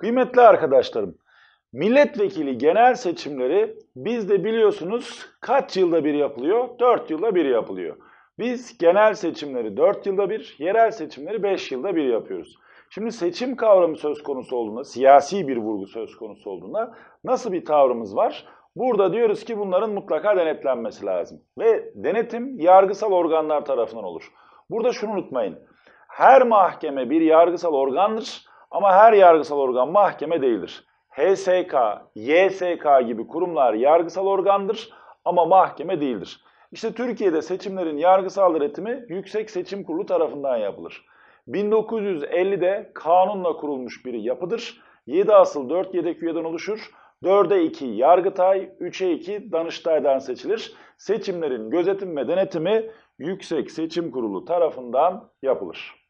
Kıymetli arkadaşlarım, milletvekili genel seçimleri bizde biliyorsunuz kaç yılda bir yapılıyor? 4 yılda bir yapılıyor. Biz genel seçimleri 4 yılda bir, yerel seçimleri 5 yılda bir yapıyoruz. Şimdi seçim kavramı söz konusu olduğunda, siyasi bir vurgu söz konusu olduğunda nasıl bir tavrımız var? Burada diyoruz ki bunların mutlaka denetlenmesi lazım. Ve denetim yargısal organlar tarafından olur. Burada şunu unutmayın. Her mahkeme bir yargısal organdır ama her yargısal organ mahkeme değildir. HSK, YSK gibi kurumlar yargısal organdır ama mahkeme değildir. İşte Türkiye'de seçimlerin yargısal denetimi Yüksek Seçim Kurulu tarafından yapılır. 1950'de kanunla kurulmuş bir yapıdır. 7 asıl 4 yedek üyeden oluşur. 4'e 2 Yargıtay, 3'e 2 Danıştay'dan seçilir. Seçimlerin gözetim ve denetimi Yüksek Seçim Kurulu tarafından yapılır.